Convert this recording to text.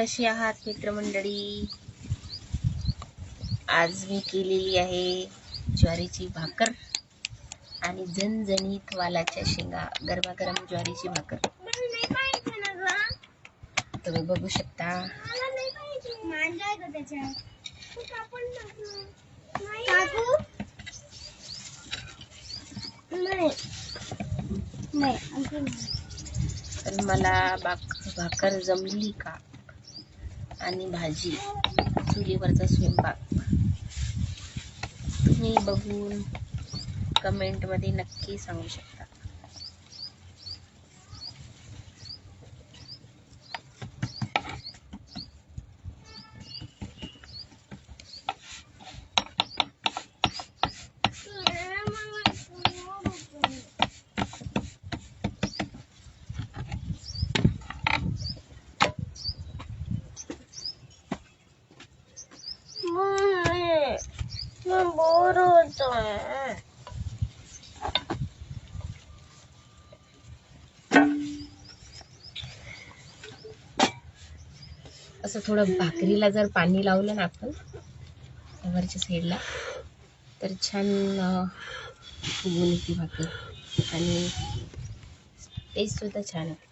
कशी आहात मित्रमंडळी? आज मी केलेली आहे ज्वारीची भाकर आणि झणझणीत वालाच्या शेंगा गरमागरम ज्वारीची भाकर. तुम्ही बघू शकता. तर मला भाकर जमली का? आणि भाजी चुलीवरचा स्वयंपाक. तुम्ही बघून कमेंटमध्ये नक्की सांगू शकता. बोर होतोय असं थोडं भाकरीला जर पाणी लावलं ना आपण वरच्या साईडला तर छान फुगून येते भाकरी. आणि टेस्ट सुद्धा छान आहे